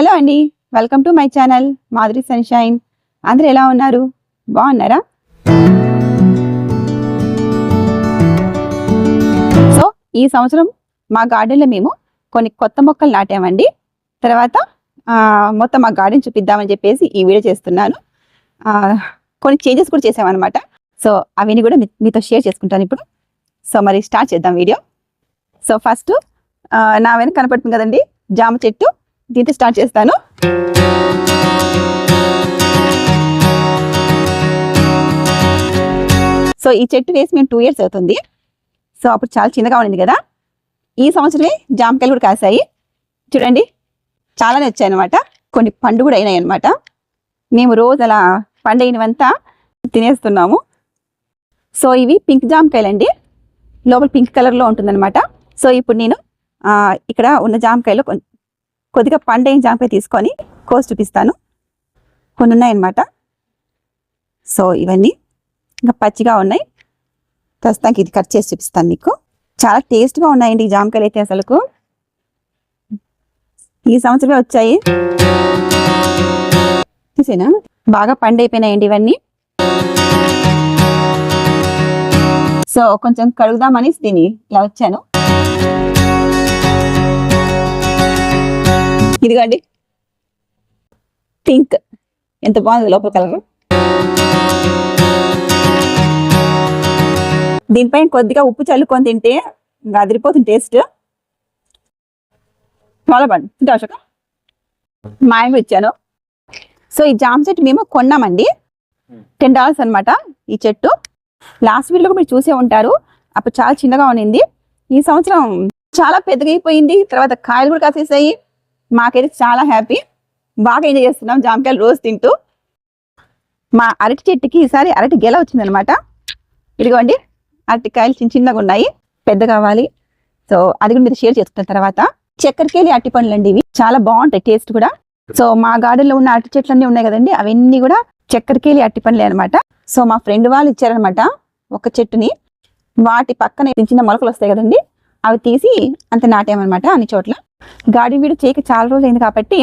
Hello అండి welcome to my channel Madhuri Sunshine. అందరూ ఎలా ఉన్నారు? బాగున్నారా? సో ఈ సంవత్సరం మా గార్డెన్లో మేము కొన్ని కొత్త మొక్కలు నాటామండి. తర్వాత మొత్తం మా గార్డెన్ చూపిద్దామని చెప్పేసి ఈ వీడియో చేస్తున్నాను. కొన్ని చేంజెస్ కూడా చేసామన్నమాట. సో అవన్నీ కూడా మీతో షేర్ చేసుకుంటాను ఇప్పుడు. సో మరి స్టార్ట్ చేద్దాం వీడియో. సో ఫస్ట్ నా వెనక కనపడుతుంది కదండి జామ చెట్టు. దీంతో స్టార్ట్ చేస్తాను. సో ఈ చెట్టు వేసి మేము టూ ఇయర్స్ అవుతుంది. సో అప్పుడు చాలా చిన్నగా ఉండింది కదా. ఈ సంవత్సరమే జామకాయలు కూడా కాసాయి. చూడండి చాలానే వచ్చాయి అనమాట కొన్ని పండు కూడా అయినాయి అనమాట మేము రోజు అలా పండైనవంతా తినేస్తున్నాము. సో ఇవి పింక్ జామకాయలు అండి లోపల పింక్ కలర్లో ఉంటుందన్నమాట. సో ఇప్పుడు నేను ఇక్కడ ఉన్న జామకాయలు కొన్- కొద్దిగా పండైన జామకాయ తీసుకొని కోసి చూపిస్తాను. కొన్ని ఉన్నాయన్నమాట సో ఇవన్నీ ఇంకా పచ్చిగా ఉన్నాయి. ప్రస్తుతానికి ఇది కట్ చేసి చూపిస్తాను మీకు. చాలా టేస్ట్గా ఉన్నాయండి ఈ జామకాయలు అయితే అసలుకు. ఈ సంవత్సరమే వచ్చాయి. చూసేనా బాగా పండైపోయినాయండి ఇవన్నీ. సో కొంచెం కడుగుదామని దీన్ని ఇలా వచ్చాను. ఇదిగోండి. పింక్. ఎంత బాగుంది లోపల కలర్. దీనిపైన కొద్దిగా ఉప్పు చల్లుకొని తింటే ఇంకా అదిరిపోతుంది టేస్ట్. చాలా బాగుంది. తింటే అవసరం మాయమే ఇచ్చాను. సో ఈ జామ్ చెట్టు మేము కొన్నామండి. టెన్ డాలర్స్ అన్నమాట ఈ చెట్టు. లాస్ట్ వీడియోలో మీరు చూసే ఉంటారు. అప్పుడు చాలా చిన్నగా ఉన్నింది ఈ సంవత్సరం చాలా పెద్దగా అయిపోయింది. తర్వాత కాయలు కూడా కాసేసాయి. మాకైతే చాలా హ్యాపీ. బాగా ఎంజాయ్ చేస్తున్నాం. జామకాయలు రోజు తింటూ. మా అరటి చెట్టుకి ఈసారి అరటి గెల వచ్చిందనమాట. ఇదిగోండి అరటికాయలు చిన్న చిన్నగా ఉన్నాయి. పెద్ద కావాలి. సో అది కూడా మీరు షేర్ చేసుకున్న తర్వాత చక్కెరకేళి అరటి పండ్లు అండి ఇవి. చాలా బాగుంటాయి టేస్ట్ కూడా. సో మా గార్డెన్లో ఉన్న అరటి చెట్లు అన్నీ ఉన్నాయి కదండి. అవన్నీ కూడా చక్కెరకేళి అరటి పండ్లే అనమాట. సో మా ఫ్రెండ్ వాళ్ళు ఇచ్చారనమాట ఒక చెట్టుని. వాటి పక్కన చిన్న చిన్న మొలకలు వస్తాయి కదండి. అవి తీసి అంత నాటామన్నమాట అన్ని చోట్ల. గాడి వీడు చేయక చాలా రోజులు అయింది కాబట్టి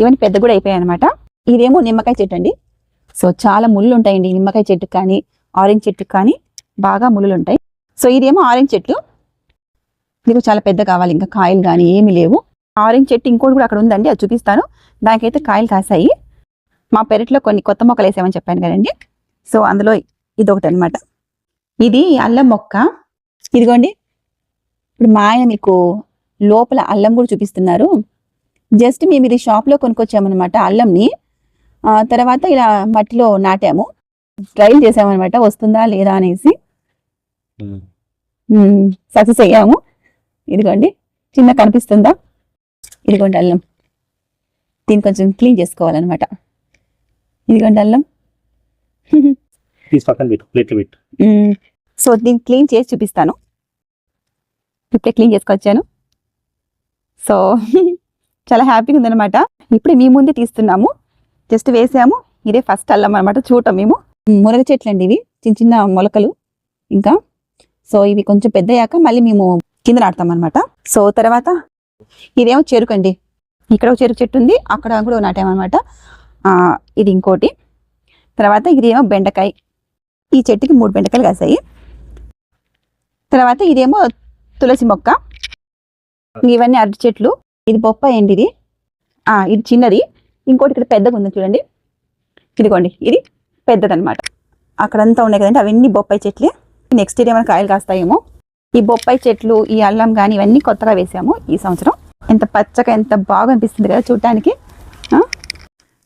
ఇవన్నీ పెద్ద కూడా అయిపోయాయి అనమాట ఇదేమో నిమ్మకాయ చెట్టు అండి. సో చాలా ముళ్ళు ఉంటాయండి నిమ్మకాయ చెట్టుకు కానీ ఆరెంజ్ చెట్టుకు కానీ బాగా ముళ్ళు ఉంటాయి. సో ఇదేమో ఆరెంజ్ చెట్టు. మీకు చాలా పెద్ద కావాలి ఇంకా కాయలు కానీ ఏమీ లేవు. ఆరెంజ్ చెట్టు ఇంకోటి కూడా అక్కడ ఉందండి అది చూపిస్తాను. దానికైతే కాయలు కాసాయి. మా పెరట్లో కొన్ని కొత్త మొక్కలు వేసామని చెప్పాను కదండి. సో అందులో ఇది ఒకటి అనమాట ఇది అల్లం మొక్క. ఇదిగోండి. ఇప్పుడు మా ఆయన మీకు లోపల అల్లం కూడా చూపిస్తున్నారు. జస్ట్ మేము ఇది షాప్లో కొనుక్కొచ్చామన్నమాట అల్లంని. తర్వాత ఇలా మట్టిలో నాటాము. ట్రైల్ చేసామన్నమాట. వస్తుందా లేదా అనేసి. సక్సెస్ అయ్యాము. ఇదిగోండి. చిన్న కనిపిస్తుందా? ఇదిగోండి అల్లం. దీన్ని కొంచెం క్లీన్ చేసుకోవాలన్నమాట. ఇదిగోండి అల్లం. సో దీన్ని క్లీన్ చేసి చూపిస్తాను. ఇప్పుడే క్లీన్ చేసుకొచ్చాను. సో చాలా హ్యాపీగా ఉందన్నమాట. ఇప్పుడే మీ ముందే తీస్తున్నాము. జస్ట్ వేసాము. ఇదే ఫస్ట్ అల్లం అనమాట చూడటం మేము. మునగ చెట్లు అండి ఇవి చిన్న చిన్న మొలకలు ఇంకా. సో ఇవి కొంచెం పెద్దయ్యాక మళ్ళీ మేము కింద నాటుతాం అనమాట సో తర్వాత ఇదేమో చెరుకు అండి. ఇక్కడ ఒక చెరుకు చెట్టు ఉంది అక్కడ కూడా నాటామన్నమాట ఇది ఇంకోటి. తర్వాత ఇదేమో బెండకాయ. ఈ చెట్టుకి మూడు బెండకాయలు కాసాయి. తర్వాత ఇదేమో తులసి మొక్క. ఇవన్నీ అరటి చెట్లు. ఇది బొప్పాయి అండి ఇది ఇది చిన్నది. ఇంకోటి ఇక్కడ పెద్దగా ఉంది చూడండి. ఇదిగోండి ఇది పెద్దదన్నమాట. అక్కడంతా ఉన్నాయి కదండి అవన్నీ బొప్పాయి చెట్లే. నెక్స్ట్ ఇయర్ ఏమైనా కాయలు కాస్తాయేమో. ఈ బొప్పాయి చెట్లు ఈ అల్లం కానీ ఇవన్నీ కొత్తగా వేసాము ఈ సంవత్సరం. ఎంత పచ్చగా ఎంత బాగా అనిపిస్తుంది కదా చూడటానికి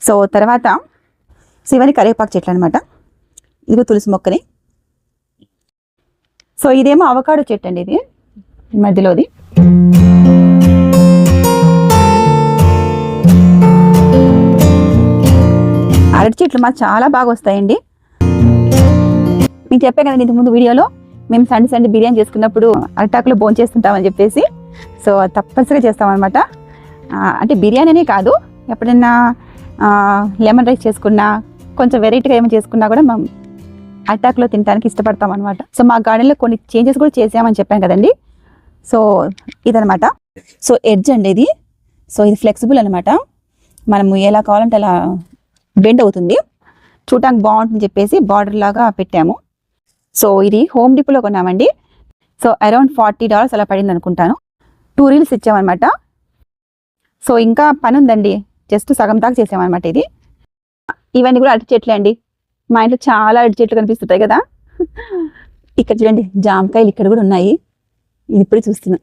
సో తర్వాత సో ఇవన్నీ కరివేపాకు చెట్లు అనమాట ఇదిగో తులసి మొక్కని. సో ఇదేమో అవకాడో చెట్టు అండి ఇది మధ్యలోది. అరటి చెట్లు మాకు చాలా బాగా వస్తాయండి. మీకు చెప్పాను కదండి ఇంతకుముందు వీడియోలో మేము సండే సండే బిర్యానీ చేసుకున్నప్పుడు అరటాకులో భోజనం చేస్తుంటామని చెప్పేసి. సో తప్పనిసరిగా చేస్తామన్నమాట. అంటే బిర్యానీ అనే కాదు ఎప్పుడైనా లెమన్ రైస్ చేసుకున్నా కొంచెం వెరైటీగా ఏమైనా చేసుకున్నా కూడా మేము అటాక్లో తినడానికి ఇష్టపడతాం అనమాట సో మా గార్డెన్లో కొన్ని చేంజెస్ కూడా చేసామని చెప్పాను కదండి. సో ఇదనమాట సో ఎడ్జ్ అండి ఇది. సో ఇది ఫ్లెక్సిబుల్ అనమాట మనము ఎలా కావాలంటే అలా బెండ్ అవుతుంది. చూడటానికి బాగుంటుంది చెప్పేసి బార్డర్ లాగా పెట్టాము. సో ఇది హోమ్ డిపోలో కొన్నామండి. సో అరౌండ్ ఫార్టీ డాలర్స్ అలా పడింది అనుకుంటాను. Two reels ఇచ్చామన్నమాట. సో ఇంకా పని ఉందండి. జస్ట్ సగం దాకా చేసామన్నమాట ఇది. ఇవన్నీ కూడా అరటి చెట్లే అండి. మా ఇంట్లో చాలా అరటి చెట్లు కనిపిస్తుంటాయి కదా. ఇక్కడ చూడండి జామకాయలు ఇక్కడ కూడా ఉన్నాయి. ఇది ఇప్పుడు చూస్తున్నా.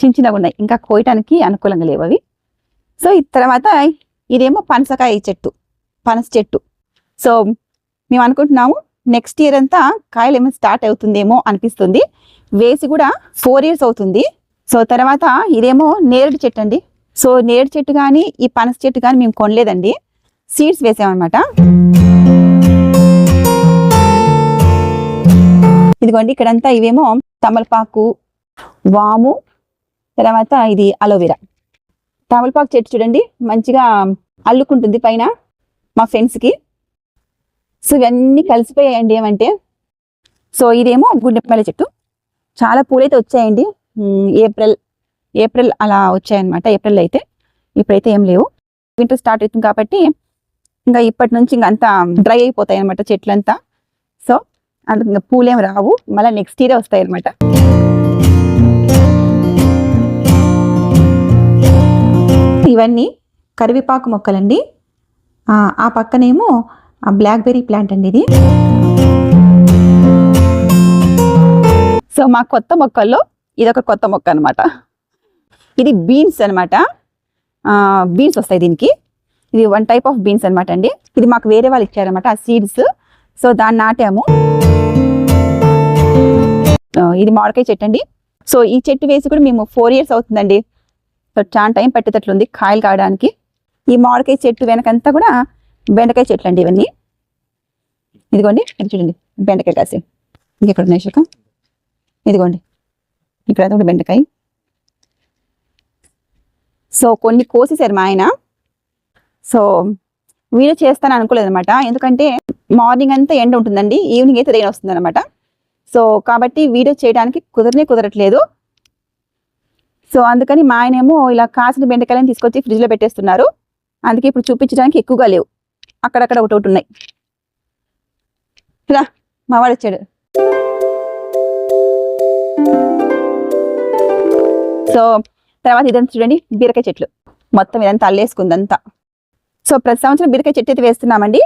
చిన్న చిన్నగా ఉన్నాయి. ఇంకా కోయటానికి అనుకూలంగా లేవు అవి. సో ఈ తర్వాత ఇదేమో పనసకాయ చెట్టు పనస చెట్టు. సో మేము అనుకుంటున్నాము నెక్స్ట్ ఇయర్ అంతా కాయలు ఏమైనా స్టార్ట్ అవుతుందేమో అనిపిస్తుంది. వేసి కూడా ఫోర్ ఇయర్స్ అవుతుంది. సో తర్వాత ఇదేమో నేరేడు చెట్టు అండి. సో నేరేడు చెట్టు కానీ ఈ పనస చెట్టు కానీ మేము కొనలేదండి. సీడ్స్ వేసామన్నమాట. ఇదిగోండి ఇక్కడంతా ఇవేమో తమలపాకు వాము తర్వాత ఇది అలోవెరా. తమలపాకు చెట్టు చూడండి. మంచిగా అల్లుకుంటుంది పైన మా ఫ్రెండ్స్కి సో ఇవన్నీ కలిసిపోయాయండి ఏమంటే. సో ఇదేమో గుండెపల్లి చెట్టు. చాలా పూలైతే వచ్చాయండి. ఏప్రిల్ ఏప్రిల్ అలా వచ్చాయన్నమాట. ఏప్రిల్ అయితే. ఇప్పుడైతే ఏం లేవు. వింటర్ స్టార్ట్ అవుతుంది కాబట్టి ఇంకా ఇప్పటి నుంచి ఇంకా అంతా డ్రై అయిపోతాయి అనమాట చెట్లంతా. సో అందుకు ఇంకా పూలేం రావు. మళ్ళీ నెక్స్ట్ ఇయర్ వస్తాయి అనమాట ఇవన్నీ కరివేపాకు మొక్కలండి. ఆ, పక్కనేమో బ్లాక్బెర్రీ ప్లాంట్ అండి ఇది. సో మా కొత్త మొక్కల్లో ఇదొక కొత్త మొక్క అనమాట ఇది బీన్స్ అనమాట బీన్స్ వస్తాయి దీనికి. ఇది వన్ టైప్ ఆఫ్ బీన్స్ అనమాట అండి. ఇది మాకు వేరే వాళ్ళు ఇచ్చారనమాట ఆ సీడ్స్. సో దాన్ని నాటాము. ఇది మామిడికాయ చెట్టు అండి. సో ఈ చెట్టు వేసి కూడా మేము ఫోర్ ఇయర్స్ అవుతుందండి. సో చాలా టైం పట్టేటట్లుంది కాయలు కావడానికి ఈ మామిడికాయ చెట్టు వెనకంతా కూడా బెండకాయ చెట్లు అండి ఇవన్నీ. ఇదిగోండి చూడండి బెండకాయ కాసి. ఇంకెక్కడ ఉన్నాయి శోక ఇదిగోండి ఇక్కడ కూడా బెండకాయ. సో కొన్ని కోసేసారు మా ఆయన. సో వీడియో చేస్తాను అనుకోలేదనమాట ఎందుకంటే మార్నింగ్ అంతా ఎండ ఉంటుందండి ఈవినింగ్ అయితే రెయిన్ వస్తుందనమాట సో కాబట్టి వీడియో చేయడానికి కుదరనే కుదరట్లేదు. సో అందుకని మా ఆయనేమో ఇలా కాసిన బెండకాయలను తీసుకొచ్చి ఫ్రిడ్జ్లో పెట్టేస్తున్నారు. అందుకే ఇప్పుడు చూపించడానికి ఎక్కువగా లేవు. అక్కడక్కడ ఒకటి ఒకటి ఉన్నాయి. రా మావాడు వచ్చాడు. సో తర్వాత ఇదంతా చూడండి బీరకాయ చెట్లు. మొత్తం ఇదంతా అల్లేసుకుందంతా. సో ప్రతి సంవత్సరం బీరకాయ చెట్టు అయితే వేస్తున్నామండి.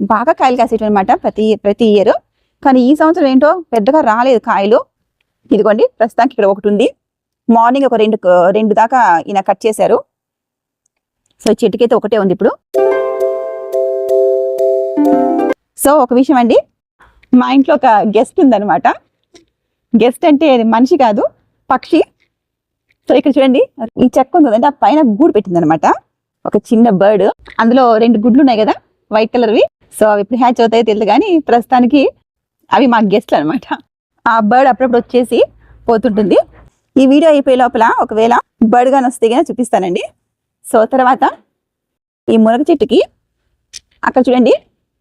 బాగా కాయలు కాసేటి అనమాట ప్రతి ప్రతి ఇయర్ కానీ ఈ సంవత్సరం ఏంటో పెద్దగా రాలేదు కాయలు. ఇదిగోండి ప్రస్తుతానికి ఇక్కడ ఒకటి ఉంది. మార్నింగ్ ఒక రెండు రెండు దాకా ఈయన కట్ చేశారు. సో చెట్టుకైతే ఒకటే ఉంది ఇప్పుడు. సో ఒక విషయం అండి. మా ఇంట్లో ఒక గెస్ట్ ఉందన్నమాట. గెస్ట్ అంటే అది మనిషి కాదు పక్షి. సో ఇక్కడ చూడండి ఈ చెక్క ఉంది కదండి ఆ పైన గూడు పెట్టింది అనమాట ఒక చిన్న బర్డ్. అందులో రెండు గుడ్లు ఉన్నాయి కదా వైట్ కలర్వి. సో అవి ఇప్పుడు హ్యాచ్ అవుతాయో తెలియదు కానీ ప్రస్తుతానికి అవి మా గెస్ట్లు అనమాట ఆ బర్డ్ అప్పుడప్పుడు వచ్చేసి పోతుంటుంది. ఈ వీడియో అయిపోయే లోపల ఒకవేళ బడుగాని వస్తే కానీ చూపిస్తానండి. సో తర్వాత ఈ మునగ చెట్టుకి అక్కడ చూడండి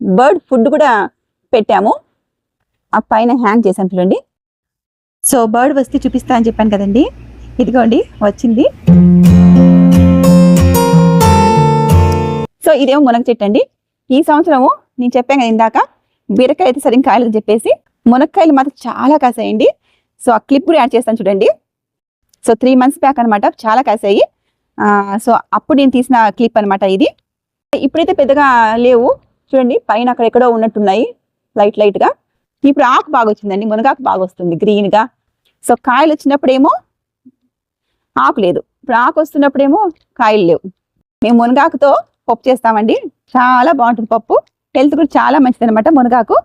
బర్డ్ ఫుడ్ కూడా పెట్టాము. ఆ పైన హ్యాంగ్ చేసాం చూడండి. సో బర్డ్ వస్తే చూపిస్తా అని చెప్పాను కదండి. ఇదిగోండి వచ్చింది. సో ఇదేమో మునగ చెట్టు అండి. ఈ సంవత్సరము నేను చెప్పాను కదా ఇందాక బీరకాయ అయితే సరిగ్గా కాయలని చెప్పేసి మునక్కాయలు మాత్రం చాలా కాసాయండి. సో ఆ క్లిప్ కూడా యాడ్ చేస్తాను చూడండి. సో త్రీ మంత్స్ బ్యాక్ అనమాట చాలా కాసాయి సో అప్పుడు నేను తీసిన క్లిప్ అనమాట ఇది. ఇప్పుడైతే పెద్దగా లేవు. చూడండి పైన అక్కడ ఎక్కడో ఉన్నట్టున్నాయి. లైట్ లైట్గా ఇప్పుడు ఆకు బాగా వచ్చిందండి. మునగాకు బాగా వస్తుంది. గ్రీన్గా సో కాయలు వచ్చినప్పుడేమో ఆకు లేదు. ఇప్పుడు ఆకు వస్తున్నప్పుడేమో కాయలు లేవు. మేము మునగాకుతో పప్పు చేస్తామండి. చాలా బాగుంటుంది పప్పు. హెల్త్ కూడా చాలా మంచిది అనమాట మునగాకు.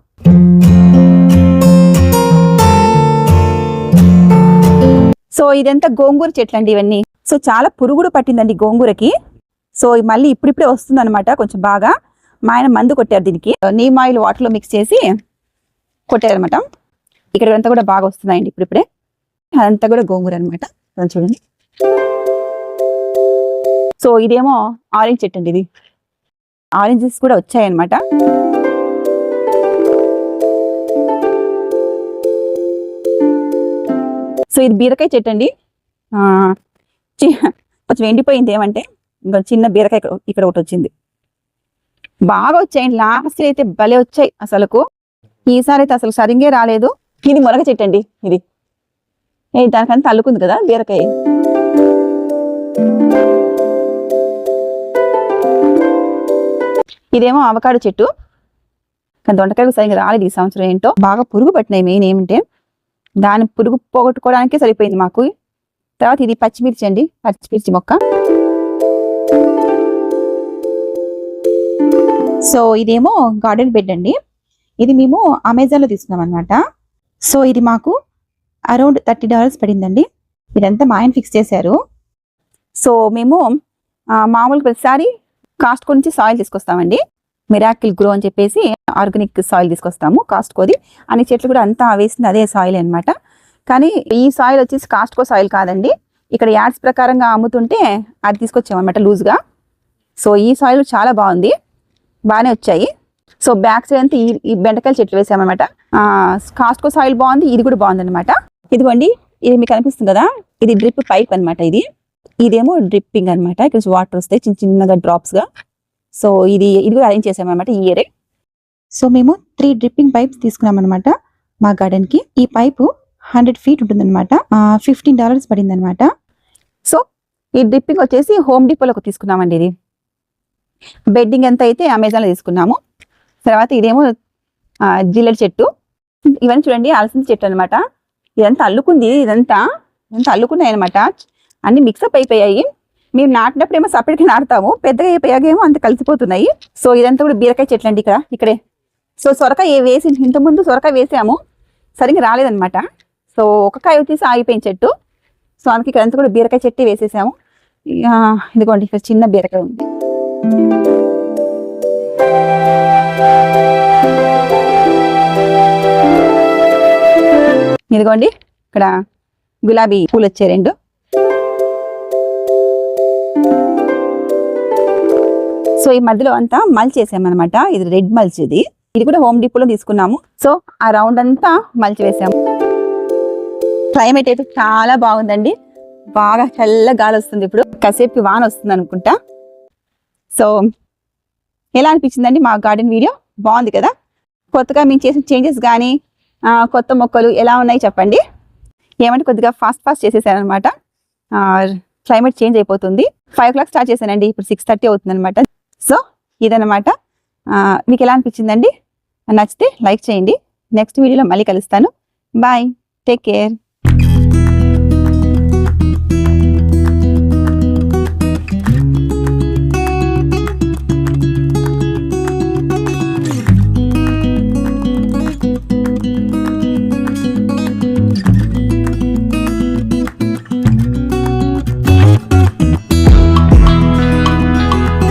సో ఇదంతా గోంగూర చెట్లు అండి ఇవన్నీ. సో చాలా పురుగుడు పట్టిందండి గోంగూరకి. సో ఇది మళ్ళీ ఇప్పుడిప్పుడే వస్తుంది అనమాట కొంచెం బాగా. మా ఆయన మందు కొట్టారు దీనికి. నీమ్ ఆయిల్ వాటర్లో మిక్స్ చేసి కొట్టారనమాట ఇక్కడ అంతా కూడా బాగా వస్తున్నాయండి ఇప్పుడిప్పుడే. అదంతా కూడా గోంగూర అనమాట చూడండి. సో ఇదేమో ఆరెంజ్ చెట్టు అండి ఇది. ఆరెంజెస్ కూడా వచ్చాయన్నమాట. సో ఇది బీరకాయ చెట్టు అండి. చి- కొంచెం ఎండిపోయింది ఏమంటే ఇంకా చిన్న బీరకాయ ఇక్కడ ఒకటి వచ్చింది. బాగా వచ్చాయండి. లాస్ట్ అయితే భలే వచ్చాయి అసలుకు. ఈసారి అయితే అసలు సరిగ్గా రాలేదు. ఇది మునగ చెట్టు అండి ఇది. ఏ తల్లుకుంది కదా బీరకాయ. ఇదేమో అవకాడో చెట్టు. కానీ దొండకాయలు సరిగ్గా రాలేదు ఈ సంవత్సరం ఏంటో. బాగా పురుగు పట్టినాయి మెయిన్ ఏమంటే. దాని పురుగు పోగొట్టుకోవడానికే సరిపోయింది మాకు. తర్వాత ఇది పచ్చిమిర్చి అండి పచ్చిమిర్చి మొక్క. సో ఇదేమో గార్డెన్ బెడ్ అండి. ఇది మేము అమెజాన్లో తీసుకున్నాం అనమాట సో ఇది మాకు అరౌండ్ థర్టీ డాలర్స్ పడిందండి. ఇదంతా మా ఆయన ఫిక్స్ చేశారు. సో మేము మామూలు మామూలుగా ప్రతిసారి కాస్ట్ గురించి సాయిల్ తీసుకొస్తామండి. మిరాకిల్ గ్రో అని చెప్పేసి ఆర్గానిక్ సాయిల్ తీసుకొస్తాము కాస్ట్కోది అన్ని చెట్లు కూడా అంతా వేసింది అదే సాయిల్ అనమాట కానీ ఈ సాయిల్ వచ్చేసి కాస్ట్కో సాయిల్ కాదండి. ఇక్కడ యాడ్స్ ప్రకారంగా అమ్ముతుంటే అది తీసుకొచ్చామన్నమాట లూజ్గా. సో ఈ సాయిల్ చాలా బాగుంది. బాగానే వచ్చాయి. సో బ్యాక్ సైడ్ అంతా ఈ ఈ బెండకాయల చెట్లు వేసామన్నమాట కాస్ట్కో సాయిల్ బాగుంది ఇది కూడా బాగుంది అనమాట ఇదిగోండి ఇది మీకు కనిపిస్తుంది కదా? ఇది డ్రిప్ పైప్ అన్నమాట ఇది. ఇదేమో డ్రిప్పింగ్ అన్నమాట. ఇక్కడ వాటర్ వస్తాయి చిన్న చిన్నగా డ్రాప్స్గా సో ఇది ఇది కూడా అరేంజ్ చేసామన్నమాట ఈ ఇయరే సో మేము త్రీ డ్రిప్పింగ్ పైప్స్ తీసుకున్నాం అనమాట మా గార్డెన్కి. ఈ పైపు హండ్రెడ్ ఫీట్ ఉంటుందన్నమాట. ఫిఫ్టీన్ డాలర్స్ పడింది అనమాట సో ఈ డ్రిప్పింగ్ వచ్చేసి హోమ్ డిపోలోకి తీసుకున్నామండి ఇది. బెడ్డింగ్ ఎంత అయితే అమెజాన్లో తీసుకున్నాము. తర్వాత ఇదేమో ఆ, చెట్టు. ఇవన్నీ చూడండి అలసిన చెట్టు అనమాట ఇదంతా అల్లుకుంది ఇదంతా ఇదంతా అల్లుకున్నాయి అనమాట అన్ని మిక్సప్ అయిపోయాయి. మేము నాటినప్పుడు ఏమో సపరేట్గా నాటుతాము. పెద్దగా అయిపోయాక ఏమో అంత కలిసిపోతున్నాయి. సో ఇదంతా కూడా బీరకాయ చెట్లు అండి ఇక్కడ ఇక్కడే. సో సొరకాయ వేసి ఇంతకుముందు సొరకాయ వేసాము. సరిగ్గా రాలేదనమాట సో ఒక కాయ వచ్చేసి ఆగిపోయిన చెట్టు. సో అందుకే ఇక్కడంతా కూడా బీరకాయ చెట్టు వేసేసాము. ఇదిగోండి ఇక్కడ చిన్న బీరకాయ ఉంది. ఇదిగోండి ఇక్కడ గులాబీ పూలు వచ్చాయి రెండు. సో ఈ మధ్యలో అంతా మల్చ్ అనమాట ఇది రెడ్ మల్చ్ ఇది. ఇది కూడా హోమ్ డిపోలో తీసుకున్నాము. సో ఆ రౌండ్ అంతా మలిచి వేసాము. క్లైమేట్ అయితే చాలా బాగుందండి. బాగా చల్ల గాలి వస్తుంది ఇప్పుడు. కాసేపు వాన వస్తుంది అనుకుంటా. సో ఎలా అనిపించిందండి మా గార్డెన్ వీడియో? బాగుంది కదా? కొత్తగా మేము చేసిన చేంజెస్ కానీ కొత్త మొక్కలు ఎలా ఉన్నాయి చెప్పండి. ఏమంటే కొద్దిగా ఫాస్ట్ ఫాస్ట్ చేసేసాను అనమాట క్లైమేట్ చేంజ్ అయిపోతుంది. ఫైవ్ ఓ క్లాక్ స్టార్ట్ చేశానండి. ఇప్పుడు సిక్స్ థర్టీ అవుతుంది అనమాట సో ఇదనమాట. మీకు ఎలా అనిపించిందండి? నచ్చితే లైక్ చేయండి. నెక్స్ట్ వీడియోలో మళ్ళీ కలుస్తాను. బాయ్. Take care.